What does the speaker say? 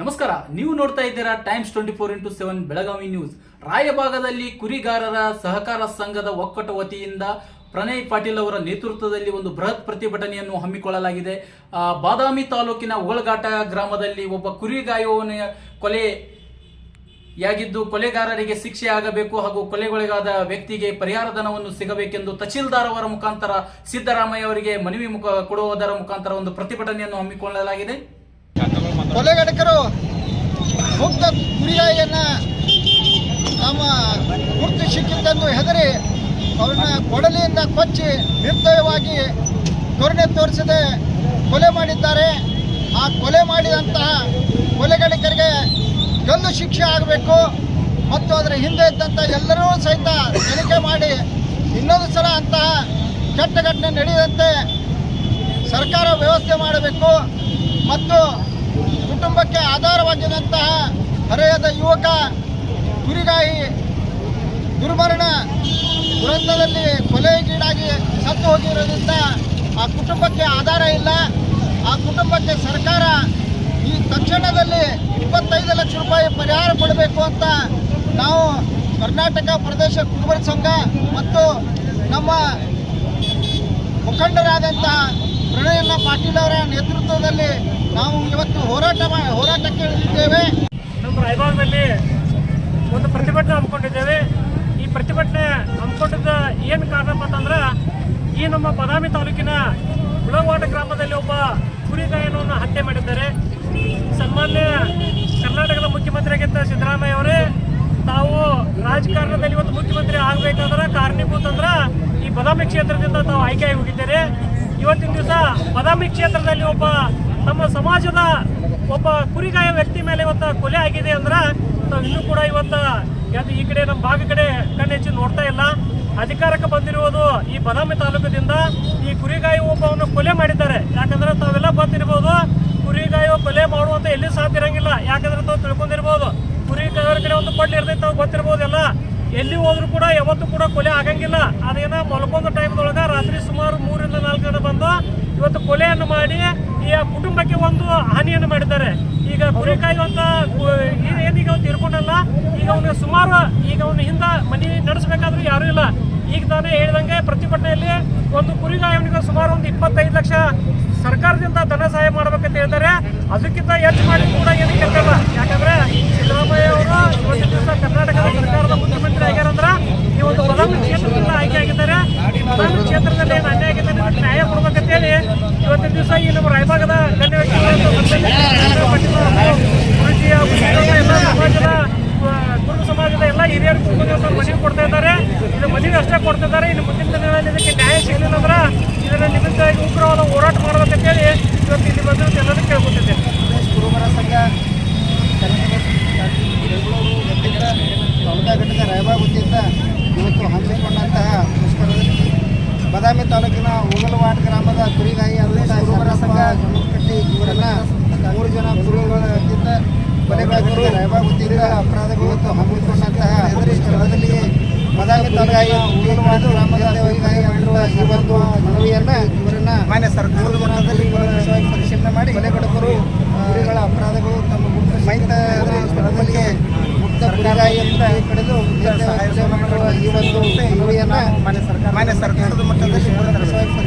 ನಮಸ್ಕಾರ, ನೀವು ನೋಡ್ತಾ ಇದ್ದೀರಾ Times twenty four into seven Belagavi news ರಾಯಭಾಗದಲ್ಲಿ ಕುರಿಗಾರರ ಸಹಕಾರ ಸಂಘದ ಒಕ್ಕೂಟ ವತಿಯಿಂದ ಪ್ರಣಯ್ ಪಾಟೀಲ್ ಅವರ ನೇತೃತ್ವದಲ್ಲಿ ಒಂದು ಬೃಹತ್ ಪ್ರತಿಭಟನೆಯನ್ನು ಹಮ್ಮಿಕೊಳ್ಳಲಾಗಿದೆ. ಬಾದಾಮಿ ತಾಲೂಕಿನ ಉಗಳಘಾಟ ಗ್ರಾಮದಲ್ಲಿ ಒಬ್ಬ ಕುರಿಗಾಯುವನ ಕೊಲೆ ಯಾಗಿದ್ದು ಕೊಲೆಗಾರರಿಗೆ ಶಿಕ್ಷೆ ಆಗಬೇಕು ಹಾಗೂ ಕೊಲೆಗೊಳಗಾದ ವ್ಯಕ್ತಿಗೆ ಪರಿಹಾರ ಧನವನ್ನು ಸಿಗಬೇಕೆಂದು ತಹಶೀಲ್ದಾರ್ ಅವರ ಮುಖಾಂತರ ಸಿದ್ದರಾಮಯ್ಯ ಅವರಿಗೆ ಮನವಿ ಮುಖ ಕೊಡುವುದರ ಮುಖಾಂತರ ಒಂದು ಪ್ರತಿಭಟನೆಯನ್ನು ಹಮ್ಮಿಕೊಳ್ಳಲಾಗಿದೆ. ಕೊಲೆಗಡಕರು ಮುಕ್ತ ಕುರಿಗಾಯಿಯನ್ನ ನಮ್ಮ ಗುರುತು ಸಿಕ್ಕಿದ್ದೆಂದು ಹೆದರಿ ಅವ್ರನ್ನ ಕೊಡಲಿಯಿಂದ ಕೊಚ್ಚಿ ನಿರ್ದಯವಾಗಿ ಕರುಣೆ ತೋರಿಸದೆ ಕೊಲೆ ಮಾಡಿದ್ದಾರೆ. ಆ ಕೊಲೆ ಮಾಡಿದಂತಹ ಕೊಲೆಗಡಕರಿಗೆ ಗಲ್ಲು ಶಿಕ್ಷೆ ಆಗಬೇಕು ಮತ್ತು ಅದರ ಹಿಂದೆ ಇದ್ದಂಥ ಎಲ್ಲರೂ ಸಹಿತ ತನಿಖೆ ಮಾಡಿ ಇನ್ನೊಂದು ಸಲ ಅಂತಹ ಕೆಟ್ಟ ಘಟನೆ ನಡೆಯದಂತೆ ಸರ್ಕಾರ ವ್ಯವಸ್ಥೆ ಮಾಡಬೇಕು ಮತ್ತು ಆಧಾರವಾಗಿದ್ದಂತಹ ಹರೆಯದ ಯುವಕ ಕುರಿಗಾಯಿ ದುರ್ಮರಣ ದುರಂತದಲ್ಲಿ ಕೊಲೆಗೀಡಾಗಿ ಸತ್ತು ಹೋಗಿರೋದ್ರಿಂದ ಆ ಕುಟುಂಬಕ್ಕೆ ಆಧಾರ ಇಲ್ಲ. ಆ ಕುಟುಂಬಕ್ಕೆ ಸರ್ಕಾರ ಈ ತಕ್ಷಣದಲ್ಲಿ ಇಪ್ಪತ್ತೈದು ಲಕ್ಷ ರೂಪಾಯಿ ಪರಿಹಾರ ಕೊಡಬೇಕು ಅಂತ ನಾವು ಕರ್ನಾಟಕ ಪ್ರದೇಶ ಕುಟುಂಬ ಸಂಘ ಮತ್ತು ನಮ್ಮ ಮುಖಂಡರಾದಂತಹ ಪ್ರಣಯನ್ನ ಪಾಟೀಲ್ ಅವರ ನೇತೃತ್ವದಲ್ಲಿ ನಾವು ಇವತ್ತು ಹೋರಾಟ ಮಾ- ಹೋರಾಟಕ್ಕೆ ಇಳಿದಿದ್ದೇವೆ ನಮ್ಮ ರಾಯಬಾಗದಲ್ಲಿ ಒಂದು ಪ್ರತಿಭಟನೆ ಹಮ್ಮಿಕೊಂಡಿದ್ದೇವೆ ಈ ಪ್ರತಿಭಟನೆ ಹಮ್ಮಿಕೊಂಡಿದ್ದ ಏನು ಕಾರಣಪ್ಪ ಅಂತಂದ್ರೆ, ಈ ನಮ್ಮ ಬದಾಮಿ ತಾಲೂಕಿನ ಉಳವಾಡ ಗ್ರಾಮದಲ್ಲಿ ಒಬ್ಬ ಕುರಿಗಾಯನವನ್ನು ಹತ್ಯೆ ಮಾಡಿದ್ದಾರೆ. ಸನ್ಮಾನ್ಯ ಕರ್ನಾಟಕದ ಮುಖ್ಯಮಂತ್ರಿಯಾಗಿದ್ದ ಸಿದ್ದರಾಮಯ್ಯ ಅವರೇ, ತಾವು ರಾಜಕಾರಣದಲ್ಲಿ ಇವತ್ತು ಮುಖ್ಯಮಂತ್ರಿ ಆಗಬೇಕಾದ್ರೆ ಕಾರಣೀಭೂತಂದ್ರೆ ಈ ಬದಾಮಿ ಕ್ಷೇತ್ರದಿಂದ ತಾವು ಆಯ್ಕೆಯಾಗಿ ಹೋಗಿದ್ದಾರೆ ಇವತ್ತಿನ ದಿವಸ ಬದಾಮಿ ಕ್ಷೇತ್ರದಲ್ಲಿ ಒಬ್ಬ ನಮ್ಮ ಸಮಾಜದ ಒಬ್ಬ ಕುರಿಗಾಯ ವ್ಯಕ್ತಿ ಮೇಲೆ ಇವತ್ತು ಕೊಲೆ ಆಗಿದೆ ಅಂದ್ರೆ ತಾವು ಇನ್ನೂ ಕೂಡ ಇವತ್ತು ಯಾವ್ದು ಈ ಕಡೆ ನಮ್ಮ ಭಾಗ ಕಡೆ ಕಣ್ಣೆಚ್ಚಿ ನೋಡ್ತಾ ಇಲ್ಲ. ಅಧಿಕಾರಕ್ಕೆ ಬಂದಿರುವುದು ಈ ಬದಾಮಿ ತಾಲೂಕದಿಂದ ಈ ಕುರಿಗಾಯಿ ಒಬ್ಬವನ್ನು ಕೊಲೆ ಮಾಡಿದ್ದಾರೆ. ಯಾಕಂದ್ರೆ ತಾವೆಲ್ಲ ಗೊತ್ತಿರ್ಬೋದು, ಕುರಿಗಾಯಿ ಕೊಲೆ ಮಾಡುವಂತ ಎಲ್ಲಿ ಸಾಧ್ಯ ಇರಂಗಿಲ್ಲ ಯಾಕಂದ್ರೆ ತಾವು ತಿಳ್ಕೊಂಡಿರ್ಬೋದು ಕುರಿಗಾಯಿ ಕಡೆ ಒಂದು ಕೊಡ್ಲಿ ಇರ್ತೈತೆ ತಾವು ಗೊತ್ತಿರ್ಬೋದು ಎಲ್ಲ ಹೋದ್ರು ಕೂಡ ಯಾವತ್ತೂ ಕೂಡ ಕೊಲೆ ಆಗಂಗಿಲ್ಲ. ಅದೇನ ಮಲ್ಕೊಂಡ ಟೈಮ್ದೊಳಗ ರಾತ್ರಿ ಸುಮಾರು ಮೂರಿಂದ ನಾಲ್ಕು ಜನ ಬಂದು ಇವತ್ತು ಕೊಲೆಯನ್ನು ಮಾಡಿ ಈ ಕುಟುಂಬಕ್ಕೆ ಒಂದು ಹಾನಿಯನ್ನು ಮಾಡಿದ್ದಾರೆ. ಈಗ ಗುರಿಕಾಯಿ ಈ- ಏನೀಗ ತೀರ್ಕೊಂಡಲ್ಲ ಈಗ ಅವನು ಸುಮಾರು ಈಗ ಅವನ ಹಿಂದ ಮನೆ ನಡೆಸಬೇಕಾದ್ರೂ ಯಾರೂ ಇಲ್ಲ. ಈಗ ತಾನೇ ಹೇಳಿದಂಗೆ ಪ್ರತಿಭಟನೆಯಲ್ಲಿ ಒಂದು ಕುರಿಗಾಯವನಿಗೆ ಸುಮಾರು ಒಂದು ಇಪ್ಪತ್ತೈದು ಲಕ್ಷ ಸರ್ಕಾರದಿಂದ ಧನ ಸಹಾಯ ಮಾಡ್ಬೇಕಂತ ಹೇಳ್ತಾರೆ. ಅದಕ್ಕಿಂತ ಹೆಚ್ಚು ಮಾಡಿ ಕೂಡ ಏನಕ್ಕೆ ಯಾಕಂದ್ರೆ ಸಿದ್ದರಾಮಯ್ಯ ಅವರು ಇವತ್ತಿನ ದಿವಸ ಕರ್ನಾಟಕದ ಸರ್ಕಾರದ ಮುಖ್ಯಮಂತ್ರಿ ಆಗ್ಯಾರಂದ್ರ ಈ ಒಂದು ಬದಾಮಿ ಕ್ಷೇತ್ರದಿಂದ ಆಯ್ಕೆ ಆಗಿದ್ದಾರೆ ಈ ಬದಾಮಿ ಕ್ಷೇತ್ರದಲ್ಲಿ ಏನು ಅನ್ಯಾಯ ಆಗಿದೆ ಅದಕ್ಕೆ ನ್ಯಾಯ ಕೊಡ್ಬೇಕಂತೇಳಿ ಇವತ್ತಿನ ದಿವಸ ಈ ನಮ್ಮ ರಾಯಭಾಗದ ಗಣ್ಯ ವ್ಯಕ್ತಿಗಳು ಎಲ್ಲ ಸಮಾಜದ ಕುರುಬ ಸಮಾಜದ ಎಲ್ಲ ಹಿರಿಯರು ಕುಟುಂಬದವರು ಮನವಿ ಕೊಡ್ತಾ ಇದ್ದಾರೆ. ಇದು ಮನವಿ ಅಷ್ಟೇ ಕೊಡ್ತಾ ಇದ್ದಾರೆ ಇನ್ನು ಮುಂದಿನ ದಿನಗಳಲ್ಲಿ ಇದಕ್ಕೆ ನ್ಯಾಯ ಸಿಗಲಿಲ್ಲ ಅಂದ್ರೆ ಇದರ ನಿಮಿತ್ತವಾಗಿ ಉಗ್ರವಾದ ಹೋರಾಟ ಮಾಡಬೇಕಂತೇಳಿ ಇವತ್ತು ಇಲ್ಲಿ ಬಂದು ಎಲ್ಲರೂ ಕೇಳ್ಕೊತಿದ್ದೇನೆ ಕುರುಬರ ಸಂಘ ಸೌದಾ ಘಟಕ ರಾಯಬಾಗ್ ವತಿಯಿಂದ ಇವತ್ತು ಹಮ್ಮಿಕೊಂಡಂತಹ ಮುಷ್ಕರದಲ್ಲಿ ಬದಾಮಿ ತಾಲೂಕಿನ ಉಗಲವಾಡ್ ಗ್ರಾಮದ ಕುರಿಗಾಯಿ ಆದಂಥ ಕುರುಬರ ಸಂಘ ಕಟ್ಟಿ ಇವರನ್ನ ಮೂರು ಜನ ಕುರುಬರಿಂದ ಕೊಲೆಗಾರರು ರಾಯಬಾಗ್ ವತಿಯಿಂದ ಇವತ್ತು ಹಮ್ಮಿಕೊಂಡಂತಹ ಸ್ಥಳದಲ್ಲಿ ಬಾದಾಮಿ ತಾಲೂಕಿನ ಉಗಲವಾಡ ಗ್ರಾಮದ ಆಗಿರುವ ಈ ಒಂದು ಮನವಿಯನ್ನು ಇವರನ್ನ ಮಾನ್ಯ ಸರ್ಕಾರದ ಇವರ ಪರಿಶೀಲನೆ ಮಾಡಿ ಕೊಲೆಗಡಕರು ಗುರಿಗಳ ಅಪರಾಧಗಳು ತಮ್ಮ ಮೈತ ಸ್ಥಳದಲ್ಲಿ ಮುಕ್ತ ಕುರಿಗಾಯಿ ಅಂತ ಕಡೆದು ಸಹಾಯ ಮಾಡುವ ಈ ಒಂದು ಮನವಿಯನ್ನು ಮಾನ್ಯ ಸರ್ಕಾರ ಮಾನ್ಯ ಸರ್ಕಾರದ ಮಟ್ಟದಲ್ಲಿ ಇವರ ವಿಷಯವಾಗಿ ಪರಿಶೀಲನೆ